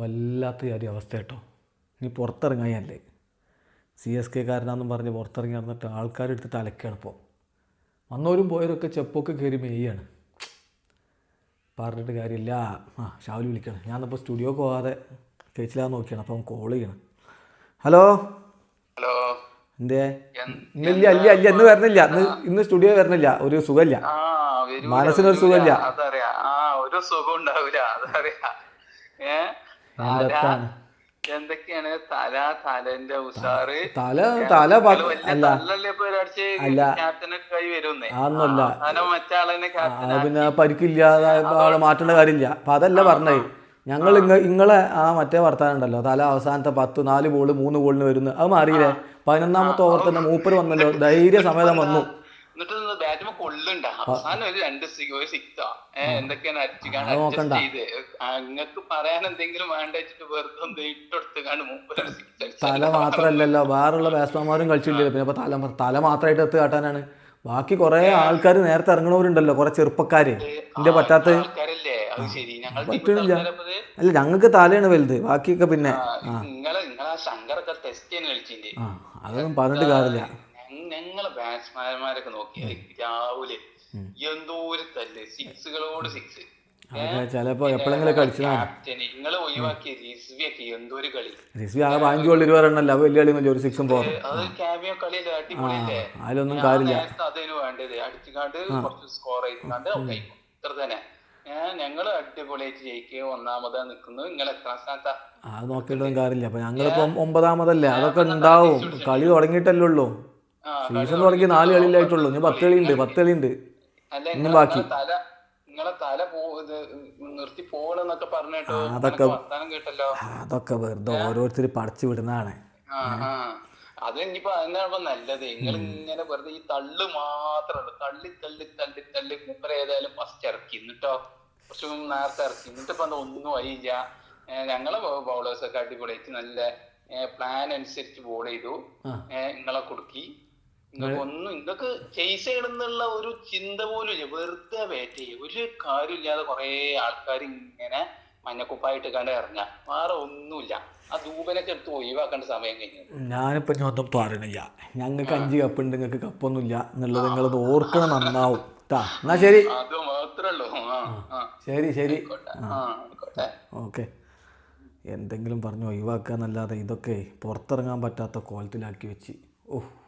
വല്ലാത്ത ഒരു അവസ്ഥ കേട്ടോ ഇനി പുറത്തിറങ്ങാനല്ലേ സി എസ് കെ കാരനാന്നും പറഞ്ഞ് പുറത്തിറങ്ങി നടന്നിട്ട് ആൾക്കാരെടുത്തിട്ട് അലക്കുകയാണ് ഇപ്പോൾ വന്നവരും പോയവരൊക്കെ ചെപ്പൊക്കെ കയറി മെയ്യാണ്. പറഞ്ഞിട്ട് കാര്യമില്ല. ആ ഷാവലി വിളിക്കണം. ഞാനിപ്പോൾ സ്റ്റുഡിയോക്ക് പോകാതെ ചേച്ചിലാന്ന് നോക്കിയാണ്. അപ്പം കോൾ ചെയ്യണം. ഹലോ? ഹലോ? എന്തേ? ഇന്നില്ല അല്ല അല്ല ഇന്ന് വരണില്ല. ഇന്ന് ഇന്ന് സ്റ്റുഡിയോ വരണില്ല. ഒരു സുഖമില്ല. മനസ്സിനൊരു. സുഖമില്ല. അതറിയാ. ഒരു സുഖം ഉണ്ടാവില്ല അതറിയാ. ഏ? എന്റെ തല അത്താണ്. എന്തൊക്കെയാണ്? തല തലന്റെ ഉഷാറ് തല തല അല്ല. അല്ല. അതൊന്നുമല്ല. പിന്നെ പരിക്കില്ലാതെ ആളെ മാറ്റേണ്ട കാര്യമില്ല. അപ്പൊ അതല്ല പറഞ്ഞത്. ഞങ്ങൾ ഇങ്ങ ഇങ്ങളെ ആ മറ്റേ വർത്താനം ഉണ്ടല്ലോ. തല അവസാനത്തെ പത്ത് നാല് ബോൾ മൂന്ന് ബോളിന് വരുന്നു അത് മാറിയില്ലേ? പതിനൊന്നാമത്തെ ഓവർ തന്നെ മൂപ്പർ വന്നല്ലോ. ധൈര്യ സമേതം വന്നു. എന്നിട്ട് ബാറ്റുമ്പോ കൊള്ളുണ്ട അവസാനം ഒരു രണ്ട് ഒരു സിക്സാ ഏഹ് എന്തൊക്കെയാണ് അടിച്ചുകാണ്ട് അഡ്ജസ്റ്റ് ചെയ്ത്. അങ്ങക്ക് പറയാൻ എന്തെങ്കിലും വേണ്ട വെച്ചിട്ട് വെറുതെ ഒന്ന് സിക്സ് തല മാത്രമല്ലല്ലോ വേറുള്ള ബാറ്റ്സ്മാൻമാരും കളിച്ചില്ലല്ലോ പിന്നെ തല തല മാത്രമായിട്ട് എത്ത് കാട്ടാനാണ്. ബാക്കി കുറേ ആൾക്കാർ നേരത്തെ ഇറങ്ങണവരുണ്ടല്ലോ. കുറെ ചെറുപ്പക്കാര്. എന്റെ പറ്റാത്ത പറ്റണില്ല. അല്ല ഞങ്ങൾക്ക് തലയാണ് വലുത്. ബാക്കിയൊക്കെ പിന്നെ അതൊന്നും പറഞ്ഞിട്ട് കാര്യമില്ല. ബാറ്റ്സ്മാൻമാരൊക്കെ നോക്കി രാവിലെ എന്തോ ഒരു തല്ല് സിക്സുകളോട് സിക്സ്. ചിലപ്പോ എപ്പോഴെങ്കിലും ഒഴിവാക്കിയ റിസ്വിയൊക്കെ ഒരു കളി. റിസ്വി ആ ഇരുപതെണ്ണല്ല വലിയ ഒരു സിക്സും അതിലൊന്നും കാര്യമില്ല. നേരത്തെ അതിന് വേണ്ടത്. അടിച്ചുകാണ്ട് കുറച്ച് സ്കോർ ചെയ്തുകാണ്ട് ഇത്ര തന്നെ. അടിപൊളിയായിട്ട് ജയിക്കുകയും ഒന്നാമതാ നിൽക്കുന്നു നിങ്ങൾ എത്ര സ്ഥാനത്താ? അത് നോക്കിയിട്ടൊന്നും കാര്യമില്ല. അപ്പൊ ഞങ്ങളിപ്പോ ഒമ്പതാമതല്ലേ? അതൊക്കെ ഉണ്ടാവും. കളി തുടങ്ങിയിട്ടല്ലേ ഉള്ളൂ. സീസൺ തുടങ്ങി നാല് കളിയിലായിട്ടുള്ളൂ. ഇനി പത്ത് കളിയുണ്ട് പത്ത് കളിയുണ്ട് അല്ല ഇനി ബാക്കി. അതൊക്കെ- അതൊക്കെ വെറുതെ ഓരോരുത്തർ പടച്ചു വിടുന്നതാണ്. അത് ഇനിയിപ്പോ അതിനാണ് നല്ലത്? നിങ്ങൾ ഇങ്ങനെ വെറുതെ ഈ തള്ളു മാത്രമല്ല തള്ളി തള്ളി തള്ളി തള്ളി മൂപ്പര ഏതായാലും ഫസ്റ്റ് ഇറക്കി. എന്നിട്ടോ? കുറച്ച് നേരത്തെ ഇറക്കി. എന്നിട്ട് ഇപ്പൊ ഒന്നും ഏഹ് ഞങ്ങളെ ബൗളേഴ്സ് ഒക്കെ അടിപൊളിയായിട്ട് നല്ല പ്ലാൻ അനുസരിച്ച് ബോൾ ചെയ്തു. ഇങ്ങളെ കൊടുക്കി നിങ്ങളെ കുടുക്കി. നിങ്ങൾക്ക് ഒന്നും ഇതൊക്കെ ചേസ് ചെയ്യണമെന്നുള്ള ഒരു ചിന്ത പോലും ഇല്ല. വെറുതെ വേറ്റ് ചെയ്യും. ഒരു കാര്യമില്ലാതെ കുറെ ആൾക്കാർ ഇങ്ങനെ മഞ്ഞക്കുപ്പായിട്ട് കണ്ട് ഇറങ്ങ വേറെ ഒന്നുമില്ല. ആ ധൂപനൊക്കെ എടുത്ത് ഒഴിവാക്കേണ്ട സമയം കഴിഞ്ഞു. ഞാനിപ്പോ ഞാൻ ഒന്നും പറയണില്ല ഞങ്ങൾക്ക് അഞ്ച് കപ്പ് ഉണ്ട് നിങ്ങൾക്ക് കപ്പൊന്നുമില്ല എന്നുള്ളത് നിങ്ങൾ ഓർക്കണം നന്നാവും. എന്നാ ശരി. അത് മാത്രേ ഉള്ളൂ. ആ ആ. ശരി ശരി. ഓക്കെ. എന്തെങ്കിലും പറഞ്ഞ് ഒഴിവാക്കുക എന്നല്ലാതെ ഇതൊക്കെ പുറത്തിറങ്ങാൻ പറ്റാത്ത കോലത്തിലാക്കി വെച്ച്. ഓഹ്.